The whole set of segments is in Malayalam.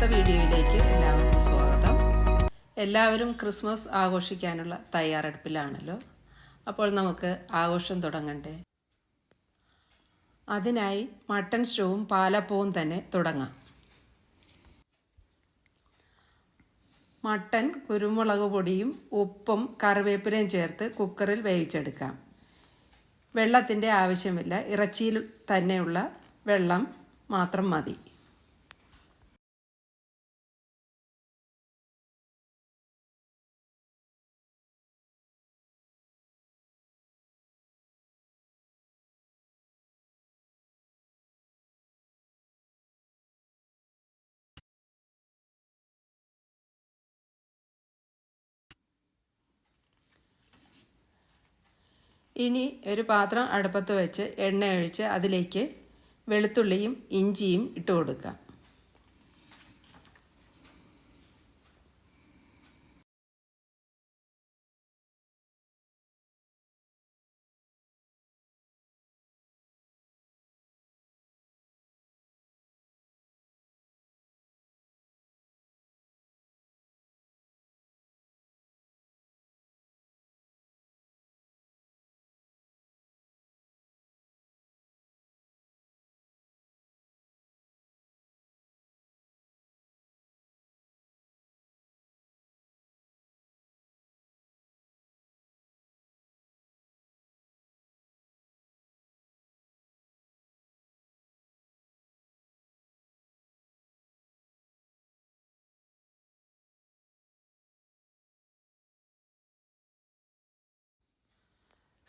ഇന്നത്തെ വീഡിയോയിലേക്ക് എല്ലാവർക്കും സ്വാഗതം. എല്ലാവരും ക്രിസ്മസ് ആഘോഷിക്കാനുള്ള തയ്യാറെടുപ്പിലാണല്ലോ. അപ്പോൾ നമുക്ക് ആഘോഷം തുടങ്ങണ്ടേ. അതിനായി മട്ടൺ സ്റ്റൂവും പാലപ്പവും തന്നെ തുടങ്ങാം. മട്ടൺ കുരുമുളക് പൊടിയും ഉപ്പും കറിവേപ്പിലയും ചേർത്ത് കുക്കറിൽ വേവിച്ചെടുക്കാം. വെള്ളത്തിന്റെ ആവശ്യമില്ല. ഇറച്ചിയിൽ തന്നെയുള്ള വെള്ളം മാത്രം മതി. ഇനി ഒരു പാത്രം അടുപ്പത്ത് വെച്ച് എണ്ണ ഒഴിച്ച് അതിലേക്ക് വെളുത്തുള്ളിയും ഇഞ്ചിയും ഇട്ട് കൊടുക്കാം.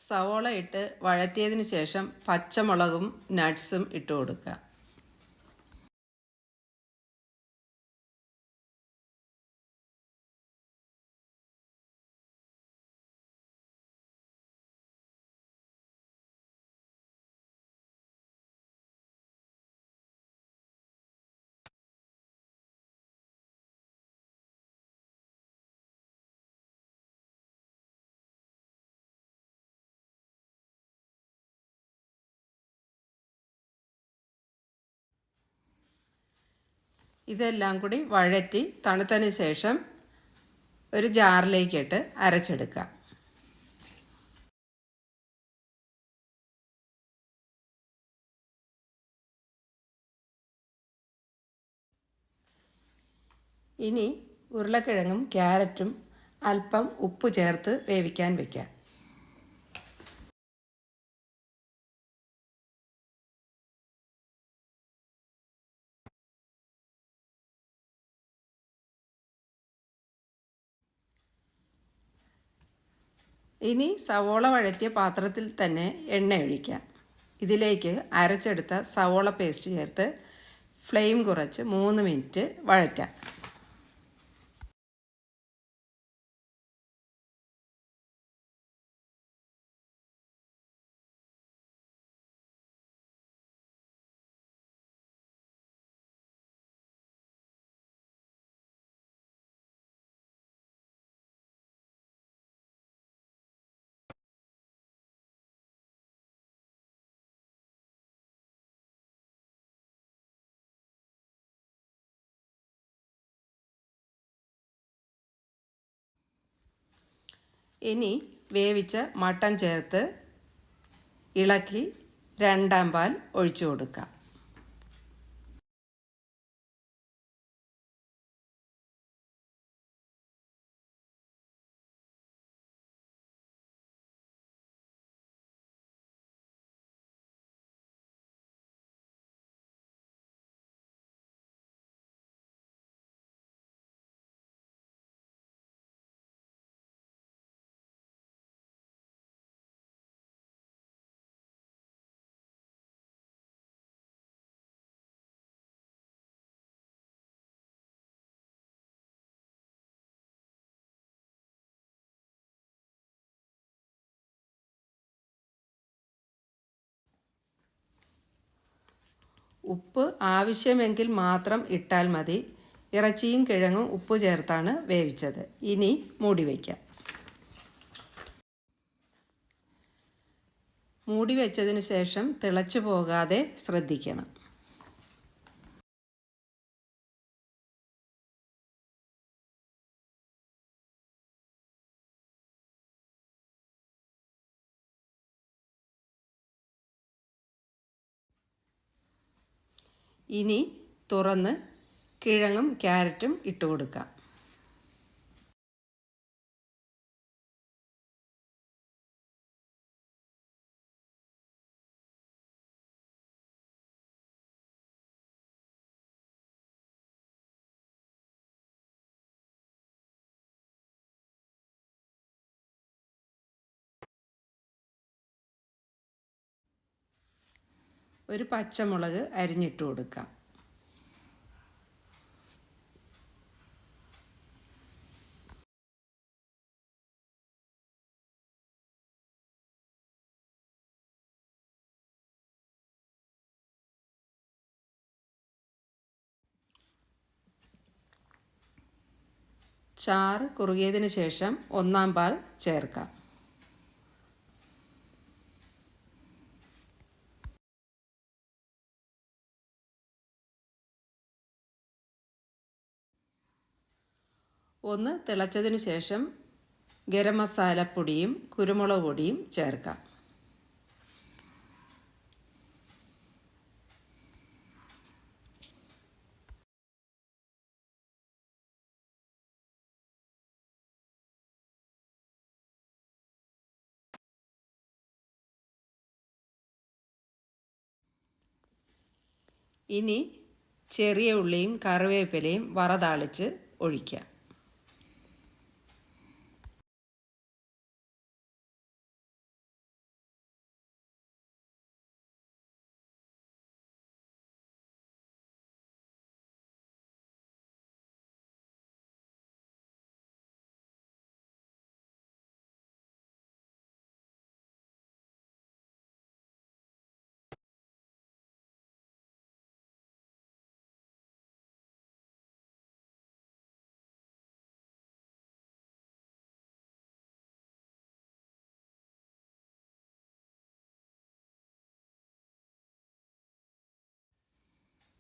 സവോള ഇട്ട് വഴറ്റിയതിന് ശേഷം പച്ചമുളകും നട്ട്സും ഇട്ട് കൊടുക്കുക. ഇതെല്ലാം കൂടി വഴറ്റി തണുത്തതിന് ശേഷം ഒരു ജാറിലേക്കിട്ട് അരച്ചെടുക്കുക ഇനി ഉരുളക്കിഴങ്ങും ക്യാരറ്റും അല്പം ഉപ്പ് ചേർത്ത് വേവിക്കാൻ വയ്ക്കാം ഇനി സവോള വഴറ്റിയ പാത്രത്തിൽ തന്നെ എണ്ണ ഒഴിക്കാം. ഇതിലേക്ക് അരച്ചെടുത്ത സവോള പേസ്റ്റ് ചേർത്ത് ഫ്ലെയിം കുറച്ച് മൂന്ന് മിനിറ്റ് വഴറ്റാം. ഇനി വേവിച്ച മട്ടൻ ചേർത്ത് ഇളക്കി രണ്ടാം പാൽ ഒഴിച്ചു കൊടുക്കാം. ഉപ്പ് ആവശ്യമെങ്കിൽ മാത്രം ഇട്ടാൽ മതി. ഇറച്ചിയും കിഴങ്ങും ഉപ്പ് ചേർത്താണ് വേവിച്ചത്. ഇനി മൂടി വയ്ക്കാം മൂടി വെച്ചതിന് ശേഷം തിളച്ചു പോകാതെ ശ്രദ്ധിക്കണം. ഇനി തുറന്ന് കിഴങ്ങും ക്യാരറ്റും ഇട്ട് കൊടുക്കാം ഒരു പച്ചമുളക് അരിഞ്ഞിട്ട് കൊടുക്കാം. ചാറ് കുറുകിയതിന് ശേഷം ഒന്നാം പാൽ ചേർക്കാം. ഒന്ന് തിളച്ചതിന് ശേഷം ഗരം മസാലപ്പൊടിയും കുരുമുളക് പൊടിയും ചേർക്കാം. ഇനി ചെറിയ ഉള്ളിയും കറിവേപ്പിലയും വറതാളിച്ച് ഒഴിക്കാം.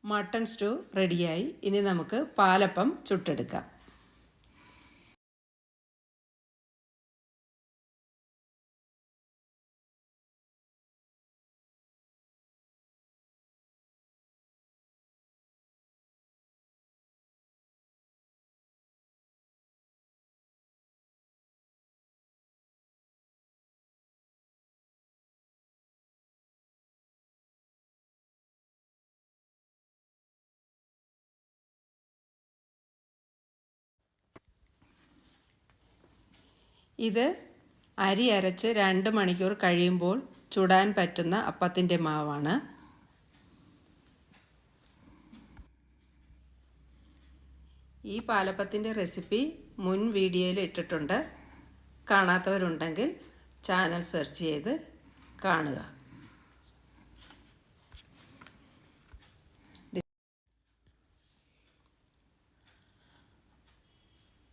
മട്ടൺ സ്റ്റൂ റെഡിയായി. ഇനി നമുക്ക് പാലപ്പം ചുട്ടെടുക്കാം. ഇത് അരി അരച്ച് രണ്ട് മണിക്കൂർ കഴിയുമ്പോൾ ചുടാൻ പറ്റുന്ന അപ്പത്തിന്റെ മാവാണ്. ഈ പാലപ്പത്തിന്റെ റെസിപ്പി മുൻ വീഡിയോയിൽ ഇട്ടിട്ടുണ്ട്. കാണാത്തവരുണ്ടെങ്കിൽ ചാനൽ സെർച്ച് ചെയ്ത് കാണുക.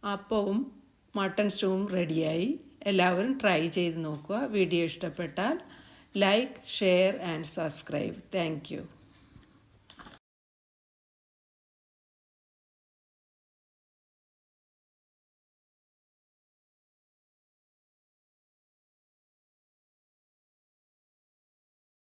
അപ്പവും മട്ടൺ സ്റ്റൂവും റെഡിയായി. എല്ലാവരും ട്രൈ ചെയ്ത് നോക്കുക. വീഡിയോ ഇഷ്ടപ്പെട്ടാൽ like share and subscribe. Thank